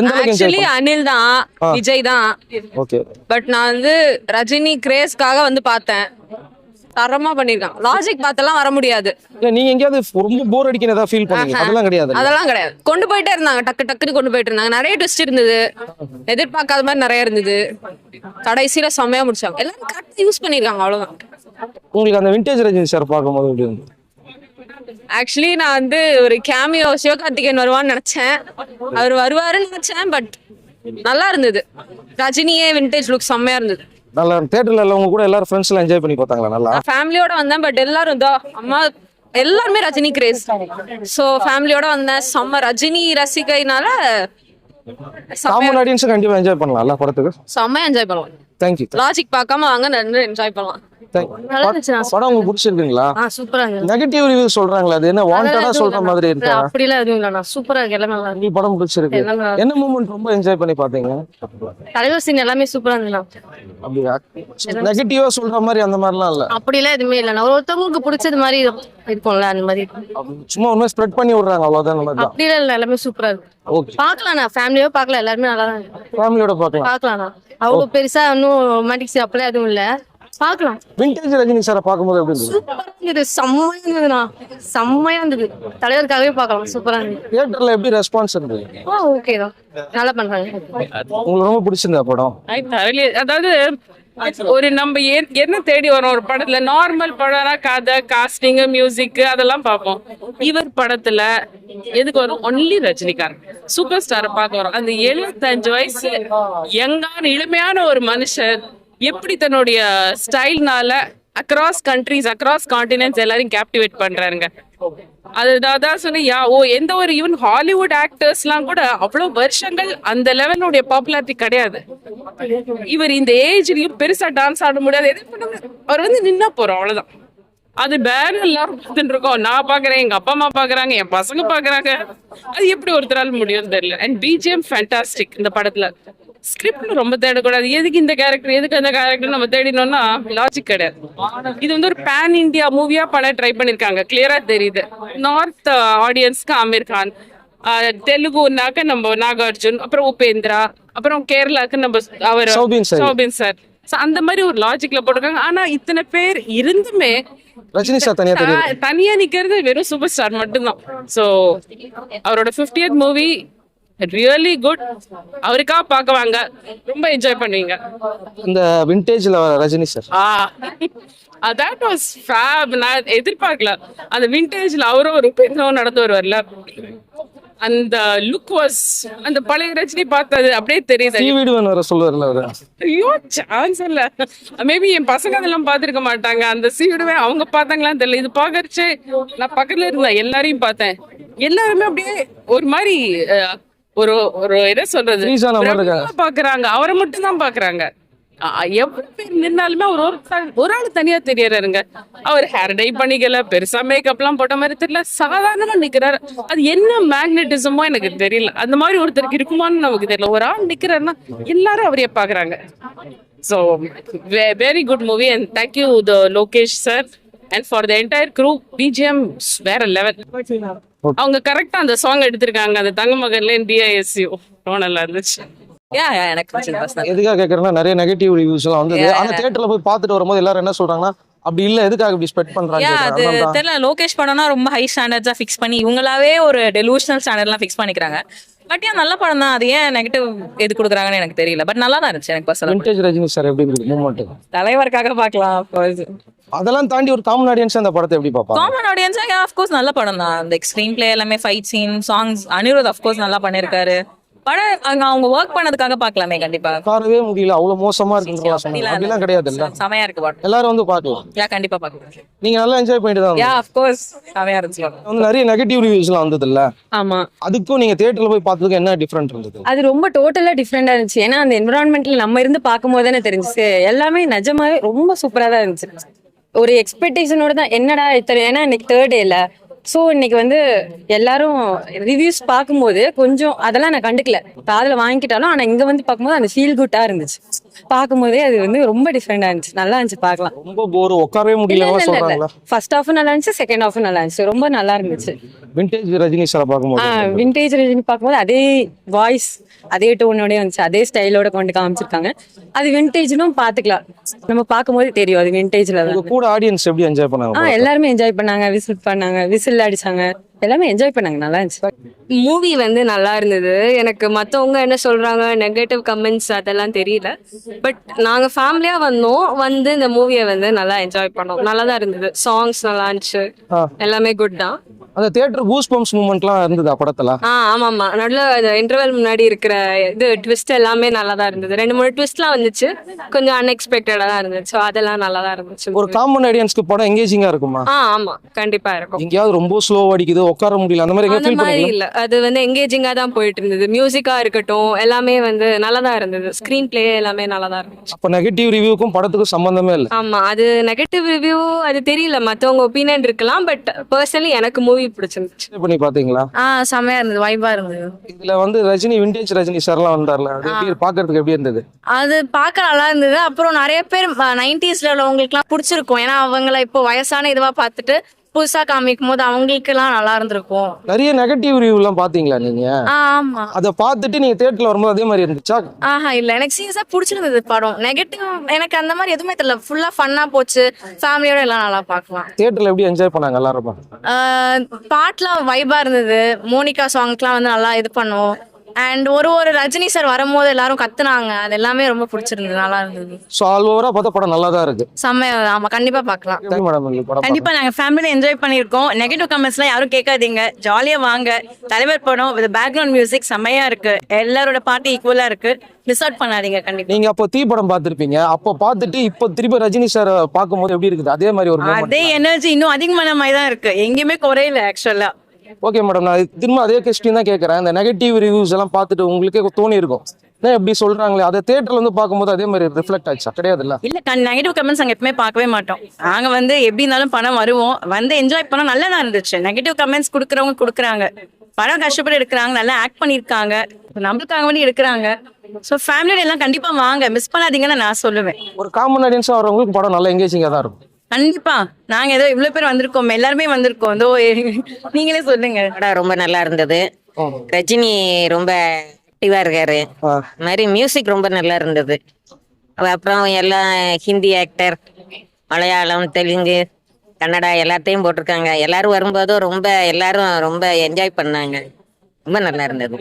Actually Anil தான். விஜய் தான். Okay but நான் வந்து ரஜினி கிரேஸ்க்காக வந்து பார்த்தேன். தரமா பண்ணிருக்கான் லாஜிக் பார்த்தெல்லாம் வர முடியாது. இல்ல நீங்க எங்கேயாவது ரொம்ப போர் அடிக்கணும் ஏதாவது ஃபீல் பண்ணீங்க. அதெல்லாம் கிடையாது. அதெல்லாம் கிடையாது. கொண்டு போயிட்டே இருந்தாங்க. டக்கு டக்குன்னு கொண்டு போயிட்டு இருந்தாங்க. நிறைய ட்விஸ்ட் இருந்தது. எதிர்பார்க்காத மாதிரி நிறைய இருந்தது. கடைசியில செம்மையா முடிச்சாங்க. எல்லாரும் கரெக்டாக யூஸ் பண்ணிருக்காங்க அவ்வளவுதான். உங்களுக்கு அந்த விண்டேஜ் ரஜினி சார் பார்க்கும்போது எப்படி ஆக்சுவலி நான் வந்து ஒரு கேமியோ சிவகார்த்திகேயன் வருவான்னு நினைச்சேன். அவர் வருவாருன்னு நினைச்சேன் பட் நல்லா இருந்தது. ரஜினியே விண்டேஜ் லுக் செம்மையா இருந்தது. நல்லா தேட்டர்ல உங்க கூட எல்லாரும் ஃப்ரெண்ட்ஸ் எல்லாம் என்ஜாய் பண்ணி பார்த்தாங்களா? நல்லா? நான் ஃபேமிலியோட வந்தேன் பட் எல்லாரும் இதோ அம்மா எல்லாருமே ரஜினி கிரேஸ் ஸோ ஃபேமிலியோட வந்தேன் செம்ம ரஜினி ரசிகைனால காமன் ஆடியன்ஸும் கண்டிப்பா என்ஜாய் பண்ணலாம் எல்லா படத்துக்கு? செம்மையா என்ஜாய் பண்ணலாம். தேங்க்யூ லாஜிக் பார்க்காம வாங்க நல்லா என்ஜாய் பண்ணலாம். படம் உங்களுக்கு பிடிச்சிருக்குங்களா? நெகட்டிவ் ரிவ்யூ சொல்றாங்களா அது என்ன வாண்டடா சொல்ற மாதிரி இருக்கா? அப்படிலாம் எதுவும் இல்லைண்ணா சூப்பரா இருக்கு எல்லாமே நல்லா இருக்கு படம் பிடிச்சிருக்கு. எல்லாம் என்ன மூமெண்ட் ரொம்ப என்ஜாய் பண்ணி பாத்தீங்க தலைவர் சீன் எல்லாமே சூப்பரா அப்படியா? நெகட்டிவா சொல்ற மாதிரி அந்த மாதிரிலாம் இல்ல. அப்படிலாம் எதுவுமே இல்லைண்ணா ஒரு ஒருத்தவங்களுக்கு பிடிச்சது மாதிரி இருக்கும்ல அந்த மாதிரி. சும்மா ஒன்றும் ஸ்ப்ரெட் பண்ணி விடுறாங்க அவ்வளவுதான் அப்படிலாம் இல்லை எல்லாமே சூப்பரா இருக்கு. பார்க்கலாண்ணா ஃபேமிலியோ பார்க்கலாம் எல்லாருமே நல்லா தான் ஃபேமிலியோட பார்க்கலாம். பார்க்கலாண்ணா அவ்வளோ பெருசா இன்னும் ரொமான்டிக்ஸ் அப்படிலாம் எதுவும் இல்லை. பார்க்கலாம். விண்டேஜ் ரஜினி சாரை பார்க்கும்போது எப்படி இருந்தது? சூப்பரா இருந்தது. செம்மையா இருந்ததுண்ணா. செம்மையா இருந்தது. தலைவருக்காகவே பார்க்கலாம். சூப்பரா இருந்தது. தியேட்டர்ல எப்படி ரெஸ்பான்ஸ் இருந்தது? ஆ ஓகே தான். நல்லா பண்றாங்க. உங்களுக்கு ரொம்ப பிடிச்சிருந்தா படம்? அதாவது ஒரு நம்ம என்ன தேடி வரோம்? ஒரு படத்துல நார்மல் படம்னா கதை காஸ்டிங் மியூசிக் அதெல்லாம் பார்ப்போம். இவர் படத்துல எதுக்கு வரும்? ஒன்லி ரஜினிகாந்த். சூப்பர் ஸ்டாரை பார்க்க வரோம். அந்த எழுபத்தஞ்சு வயசு யங்கான இளமையான ஒரு மனுஷன் எப்படி தன்னுடைய ஸ்டைல்னால அக்ராஸ் கண்ட்ரிஸ் அக்ராஸ் காண்டினென்ட்ஸ் எல்லாரையும் கேப்டிவேட் பண்றாருங்க. அதுதான் தான் யா ஓ எந்த ஒரு ஈவன் ஹாலிவுட் ஆக்டர்ஸ்லாம் கூட அவ்வளவு வருஷங்கள் அந்த லெவலுடைய பாப்புலாரிட்டி கிடையாது. இவர் இந்த ஏஜ்லயும் பெருசா டான்ஸ் ஆட முடியாது. எது பண்ண அவர் வந்து நின்னா போறோம் அவ்வளவுதான். அது பேர் எல்லாரும் பார்த்துட்டு இருக்கோம் நான் பாக்குறேன் எங்க அப்பா அம்மா பாக்குறாங்க என் பசங்க பாக்குறாங்க அது எப்படி ஒருத்தரால முடியும் தெரியல. அண்ட் பிஜிஎம் ஃபேண்டாஸ்டிக் இந்த படத்துல. ஸ்கிரிப்ட் ரொம்ப தேடக்கூடாது. எதுக்கு இந்த கேரக்டர் எதுக்கு அந்த கேரக்டர் நம்ம தேடினோம்னா லாஜிக் கிடையாது. இது வந்து ஒரு பேன் இந்தியா மூவியா பண்ண ட்ரை பண்ணிருக்காங்க. கிளியரா தெரியுது. நார்த் ஆடியன்ஸ்க்கு ஆமீர் கான் தெலுங்குனாக்க நம்ம நாகார்ஜுன் அப்புறம் உபேந்திரா அப்புறம் கேரளாக்கு நம்ம அவர் சௌபின் சார். அந்த மாதிரி ஒரு லாஜிக்ல போட்டிருக்காங்க. ஆனா இத்தனை பேர் இருந்துமே ரஜினி சார் தனியா தனியா நிக்கிறது வெறும் சூப்பர் ஸ்டார் மட்டும்தான். சோ அவரோட 50th மூவி ரியலி குட் அவருக்கா பார்க்க வாங்க ரொம்ப என்ஜாய் பண்ணுவீங்க. இந்த விண்டேஜ்ல Rajini sir that was fab நான் எதிர்பார்க்கல. அந்த விண்டேஜ்ல அவரும் ஒரு பெண்ணும் நடந்து வருவார்ல. அந்த லுக் வாஸ் அந்த பழைய ரஜினி பார்த்தது அப்படியே தெரியுது. சீவீடுவன் வர சொல்லுவார்ல அவரு. ஐயோ சான்ஸ் இல்ல. மேபி என் பசங்க அதெல்லாம் பார்த்திருக்க மாட்டாங்க. அந்த சீடுவே அவங்க பார்த்தாங்களான்னு தெரியல. இது பாக்கறச்சே நான் பக்கத்துல இருந்தேன் எல்லாரையும் பார்த்தேன். எல்லாருமே அப்படியே ஒரு மாதிரி ஒரு ஒரு என்ன சொல்றது? பாக்குறாங்க. அவரை மட்டும் தான் பாக்குறாங்க எவ்வளவு பேர் நின்னாலுமே அவர் ஒரு ஒரு ஆள் தனியா தெரியறாருங்க அவர் ஹேர் டை பண்ணிக்கல பெருசா மேக்கப் எல்லாம் போட்ட மாதிரி தெரியல. சாதாரணமா நிக்கிறாரு. அது என்ன மேக்னெட்டிசமோ எனக்கு தெரியல. அந்த மாதிரி ஒருத்தருக்கு இருக்குமான்னு நமக்கு தெரியல. ஒரு ஆள் நிக்கிறாருன்னா எல்லாரும் அவரையே பாக்குறாங்க. So very good movie and thank you the Lokesh sir and for the entire crew BGM வேற லெவல் அவங்க கரெக்டா அந்த சாங் எடுத்திருக்காங்க. அந்த தங்க மகன்ல டிஐஎஸ்யூ ரொம்ப நல்லா இருந்துச்சு. யா யா எனக்கு பிடிச்சது personal. எதுக்காக கேக்குறேன்னா நிறைய நெகட்டிவ் ரிவ்யூஸ் எல்லாம் வந்தது. ஆனா தியேட்டர்ல போய் பார்த்துட்டு வரும்போது எல்லாரும் என்ன சொல்றாங்கன்னா அப்படி இல்ல எதுக்காக இப்படி ஸ்பெட் பண்றாங்க? அது. தெரியல லோகேஷ் படம்னா ரொம்ப ஹை ஸ்டாண்டர்ட்ஸா ஃபிக்ஸ் பண்ணி இவங்களாவே ஒரு டெலூஷனல் ஸ்டாண்டர்ட்லாம் ஃபிக்ஸ் பண்ணிக்கிறாங்க. பட் ஏன் நல்ல படம் தான் அது ஏன் நெகட்டிவ் எது கொடுக்குறாங்கன்னு எனக்கு தெரியல. பட் நல்லா தான் இருந்துச்சு எனக்கு பர்சனல் விண்டேஜ் ரஜினி சார் எப்படி இருக்கு? மூமெண்ட் தலைவருக்காக பார்க்கலாம் அதெல்லாம் தாண்டி ஒரு காமன் ஆடியன்ஸ் அந்த படத்தை எப்படி பார்ப்பாங்க? காமன் ஆடியன்ஸா ஆஃப்கோர்ஸ் நல்ல படம் தான் அந்த ஸ்க்ரீன் பிளே எல்லாமே fight scene songs Anirudh of course நல்லா பண்ணியிருக்காரு படம் அங்க அவங்க ஒர்க் பண்ணதுக்காக பார்க்கலாமே கண்டிப்பா. உட்காரவே முடியல. அவ்வளவு மோசமா சொன்னாங்க அப்படிலாம் கிடையாது இல்ல. செமையா இருக்கு படம். எல்லாரும் வந்து பார்க்கலாம். யா கண்டிப்பா பார்க்கலாம். நீங்க நல்லா என்ஜாய் பண்ணிட்டு தான் யா. அஃப்கோர்ஸ் செமையா இருந்துச்சு. வந்து நிறைய நெகட்டிவ் ரிவ்யூஸ் எல்லாம் வந்தது இல்ல. ஆமா. அதுக்கும் நீங்க தியேட்டர்ல போய் பார்த்ததுக்கு என்ன டிஃபரெண்ட் இருந்தது? அது ரொம்ப டோட்டலா டிஃப்ரெண்டா இருந்துச்சு. ஏன்னா அந்த என்விரான்மெண்ட்ல நம்ம இருந்து பார்க்கும்போது தானே தெரிஞ்சுச்சு. எல்லாமே நிஜமாவே ரொம்ப சூப்பரா தான் இருந்துச்சு. ஒரு எக்ஸ்பெக்டேஷனோட தான் என்னடா இத்தனை ஏன்னா இன்னைக்கு தேர்ட் டேல ஸோ இன்னைக்கு வந்து எல்லாரும் ரிவ்யூஸ் பார்க்கும்போது கொஞ்சம் அதெல்லாம் நான் கண்டுக்கல. காதில் வாங்கிக்கிட்டாலும் ஆனா இங்க வந்து பார்க்கும்போது அந்த ஃபீல் குட்டா இருந்துச்சு. பார்க்கும்போதே அது வந்து ரொம்ப டிஃப்ரெண்டா இருந்துச்சு. நல்லா இருந்துச்சு பார்க்கலாம். ரொம்ப போர் உட்காரவே முடியல சொல்றாங்களா? ஃபர்ஸ்ட் ஹாஃபும் நல்லா இருந்துச்சு செகண்ட் ஹாஃபும் நல்லா இருந்துச்சு. ரொம்ப நல்லா இருந்துச்சு. விண்டேஜ் ரஜினி சாரை பார்க்கும்போது விண்டேஜ் ரஜினி பார்க்கும்போது அதே வாய்ஸ் அதே டோனோடய வந்துச்சு. அதே ஸ்டைலோட கொண்டு காமிச்சிருக்காங்க. அது விண்டேஜ்னும் பார்த்துக்கலாம். நம்ம பார்க்கும்போது தெரியும் அது விண்டேஜ்ல கூட ஆடியன்ஸ் எப்படி என்ஜாய் பண்ணாங்க எல்லாருமே என்ஜாய் பண்ணாங்க விசில் பண்ணாங்க விசில் அடிச்சாங்க. எல்லாமே என்ஜாய் பண்ணாங்க நல்லா இருந்துச்சு. மூவி வந்து நல்லா இருந்தது. எனக்கு மற்றவங்க என்ன சொல்றாங்க நெகட்டிவ் கமெண்ட்ஸ் அதெல்லாம் தெரியல. பட் நாங்கள் ஃபேமிலியாக வந்தோம். வந்து இந்த மூவியை வந்து நல்லா என்ஜாய் பண்ணோம். நல்லா தான் இருந்தது. சாங்ஸ் நல்லா இருந்துச்சு. எல்லாமே குட் தான். அந்த தியேட்டர் கூஸ் பம்ப்ஸ் மூமெண்ட்லாம் இருந்ததா படத்துல? ஆ ஆமாம்மா. நடுவில் அந்த இன்டர்வல் முன்னாடி இருக்கிற இது ட்விஸ்ட் எல்லாமே நல்லா தான் இருந்தது. ரெண்டு மூணு ட்விஸ்ட்லாம் வந்துச்சு. கொஞ்சம் அன்எக்ஸ்பெக்டடாக தான் இருந்துச்சு அதெல்லாம் நல்லா தான் இருந்துச்சு. ஒரு காமன் ஆடியன்ஸ்க்கு படம் எங்கேஜிங்கா இருக்குமா? ஆ ஆமாம் கண்டிப்பாக இருக்கும். எங்கேயாவது ரொம்ப ஸ்லோ அடிக்குது உட்கார முடியல. அந்த மாதிரி எங்க ஃபீல் மாதிரி பண்ணீங்களா இல்ல. அது வந்து எங்கேஜிங்கா தான் போயிட்டு இருந்தது மியூசிக்கா இருக்கட்டும் எல்லாமே வந்து நல்லா தான் இருந்தது. ஸ்கிரீன் பிளே எல்லாமே நல்லா தான் இருந்துச்சு. அப்ப நெகட்டிவ் ரிவ்யூக்கும் படத்துக்கும் சம்பந்தமே இல்ல. ஆமா. அது நெகட்டிவ் ரிவ்யூ அது தெரியல. மத்தவங்க ஒப்பீனியன் இருக்கலாம் பட் பர்சனலி எனக்கு மூவி பிடிச்சிருந்துச்சு. Try பண்ணி பாத்தீங்களா? ஆ செமையா இருந்தது. வைபா இருந்தது. இதுல வந்து ரஜினி விண்டேஜ் ரஜினி சார்லாம் வந்தார்ல அது எப்படி பாக்குறதுக்கு எப்படி இருந்தது? அது பார்க்க நல்லா இருந்தது. அப்புறம் நிறைய பேர் நைன்டிஸ்ல உள்ளவங்களுக்குலாம் பிடிச்சிருக்கும். ஏன்னா அவங்கள இப்போ வயசான இதுவா பார்த்துட்டு புதுசா காமிக்கும் போது அவங்களுக்குலாம் நல்லா இருந்திருக்கும். நிறைய நெகட்டிவ் ரிவ்யூ எல்லாம் பாத்தீங்களா நீங்க? ஆமா. அதை பார்த்துட்டு நீங்க தியேட்டர்ல வரும்போது அதே மாதிரி இருந்துச்சா? ஆஹா இல்ல. எனக்கு சீரியஸா பிடிச்சிருந்தது படம். நெகட்டிவ் எனக்கு அந்த மாதிரி எதுவுமே தெரியல. ஃபுல்லா ஃபன்னா போச்சு. ஃபேமிலியோட எல்லாம் நல்லா பார்க்கலாம். தியேட்டர்ல எப்படி என்ஜாய் பண்ணாங்க எல்லாரும்? பாட்டுலாம் வைபா இருந்தது. மோனிகா சாங்ஸ்லாம் வந்து நல்லா இது பண்ணுவோம். அண்ட் ஒரு ஒரு ரஜினி சார் வரும்போது எல்லாரும் கத்துனாங்க. அது எல்லாமே ரொம்ப பிடிச்சிருந்தது. நல்லா இருந்தது. ஸோ ஆல் ஓவரா பார்த்தா படம் நல்லா தான் இருக்கு செம்ம ஆமா கண்டிப்பா பார்க்கலாம். தேங்க் மேடம் படம் கண்டிப்பா நாங்க ஃபேமிலியில என்ஜாய் பண்ணியிருக்கோம். நெகட்டிவ் கமெண்ட்ஸ்லாம் யாரும் கேட்காதீங்க. ஜாலியா வாங்க. தலைவர் படம் வித் பேக்ரவுண்ட் மியூசிக் செம்மையா இருக்கு. எல்லாரோட பாட்டு ஈக்குவலா இருக்கு. மிஸ் அவுட் பண்ணாதீங்க கண்டிப்பா. நீங்க அப்போ தீ படம் பார்த்திருப்பீங்க. அப்போ பார்த்துட்டு இப்போ திருப்பி ரஜினி சார் பார்க்கும்போது எப்படி இருக்குது? அதே மாதிரி ஒரு அதே எனர்ஜி இன்னும் அதிகமான மாதிரி தான் இருக்கு. எங்கேயுமே குறையல ஆக்சுவலா ஓகே மேடம் நான் திரும்ப அதே கொஸ்டின் தான் கேட்கறேன் இந்த நெகட்டிவ் ரிவ்யூஸ் எல்லாம் பார்த்துட்டு உங்களுக்கே தோணி இருக்கும் ஏன் எப்படி சொல்றாங்களே? அதை தியேட்டர்ல வந்து பார்க்கும்போது அதே மாதிரி ரிஃப்ளெக்ட் ஆச்சா கிடையாதுல்ல? இல்ல நெகட்டிவ் கமெண்ட்ஸ் அங்க எப்பவுமே பார்க்கவே மாட்டோம். நாங்க வந்து எப்படி இருந்தாலும் படம் வருவோம். வந்து என்ஜாய் பண்ண நல்லா தான் இருந்துச்சு. நெகட்டிவ் கமெண்ட்ஸ் கொடுக்குறவங்க கொடுக்குறாங்க. படம் கஷ்டப்பட்டு எடுக்கிறாங்க. நல்லா ஆக்ட் பண்ணியிருக்காங்க. நம்மளுக்காக வேண்டி எடுக்கிறாங்க. ஸோ ஃபேமிலியோட எல்லாம் கண்டிப்பா வாங்க. மிஸ் பண்ணாதீங்கன்னு நான் சொல்லுவேன். ஒரு காமன் ஆடியன்ஸா வரவங்களுக்கு படம் நல்லா எங்கேஜிங்கா தான் இருக்கும். கண்டிப்பா. நாங்க ஏதோ இவ்வளவு பேர் வந்திருக்கோம் எல்லாருமே வந்திருக்கோம். இதோ நீங்களே சொல்லுங்க. படம் ரொம்ப நல்லா இருந்தது. ரஜினி ரொம்ப ஆக்டிவா இருக்காரு. அது மாதிரி மியூசிக் ரொம்ப நல்லா இருந்தது. அப்புறம் எல்லாம் ஹிந்தி ஆக்டர் மலையாளம் தெலுங்கு கன்னடா எல்லாத்தையும் போட்டிருக்காங்க. எல்லாரும் வரும்போதும் ரொம்ப எல்லாரும் ரொம்ப என்ஜாய் பண்ணாங்க. ரொம்ப நல்லா இருந்தது.